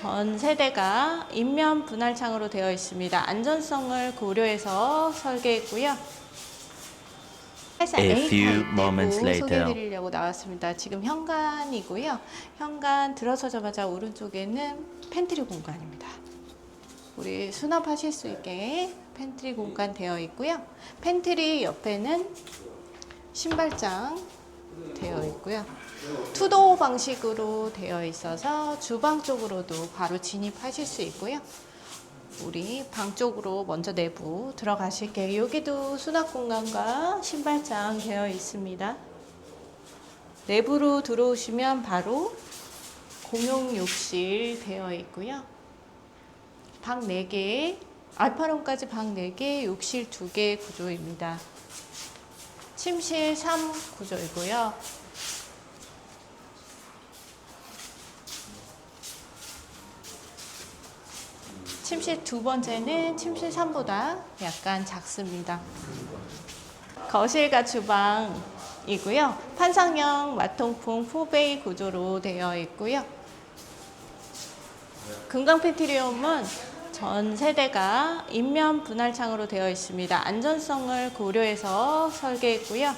전 세대가 인면 분할창으로 되어 있습니다. 안전성을 고려해서 설계했고요. A few moments later. 소개드리려고 나왔습니다. 지금 현관이고요. 현관 들어서자마자 오른쪽에는 팬트리 공간입니다. 우리 수납하실 수 있게 팬트리 공간 되어 있고요. 팬트리 옆에는 신발장 되어 있고요. 투도어 방식으로 되어 있어서 주방 쪽으로도 바로 진입하실 수 있고요. 우리 방 쪽으로 먼저 내부 들어가실게요. 여기도 수납 공간과 신발장 되어 있습니다. 내부로 들어오시면 바로 공용 욕실 되어 있고요. 방 4개, 알파룸까지 방 4개, 욕실 2개 구조입니다. 침실 3 구조이고요. 침실 두 번째는 침실 3보다 약간 작습니다. 거실과 주방이고요. 판상형 마통풍 포베이 구조로 되어 있고요. 금강 팬트리움은 전 세대가 인면 분할창으로 되어 있습니다. 안전성을 고려해서 설계했고요.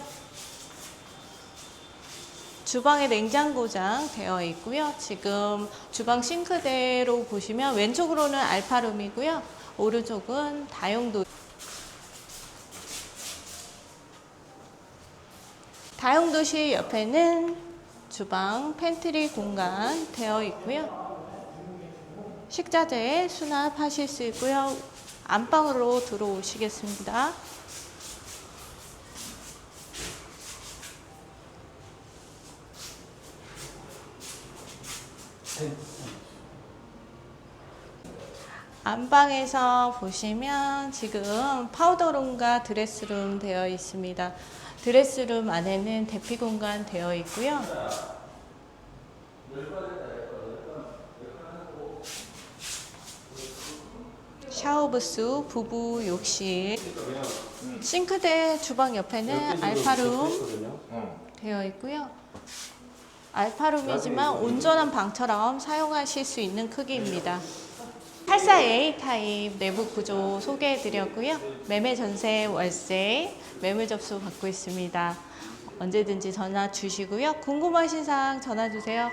주방에 냉장고장 되어 있고요. 지금 주방 싱크대로 보시면 왼쪽으로는 알파룸이고요. 오른쪽은 다용도 다용도실 옆에는 주방 팬트리 공간 되어 있고요. 식자재 수납하실 수 있고요. 안방으로 들어오시겠습니다. 안방에서 보시면 지금 파우더룸과 드레스룸 되어 있습니다. 드레스룸 안에는 대피 공간 되어 있고요. 샤워부스, 부부 욕실, 싱크대 주방 옆에는 알파룸 되어 있고요. 알파룸이지만 온전한 방처럼 사용하실 수 있는 크기입니다. 84A 타입 내부 구조 소개해 드렸고요. 매매 전세 월세 매물 접수 받고 있습니다. 언제든지 전화 주시고요. 궁금하신 사항 전화 주세요.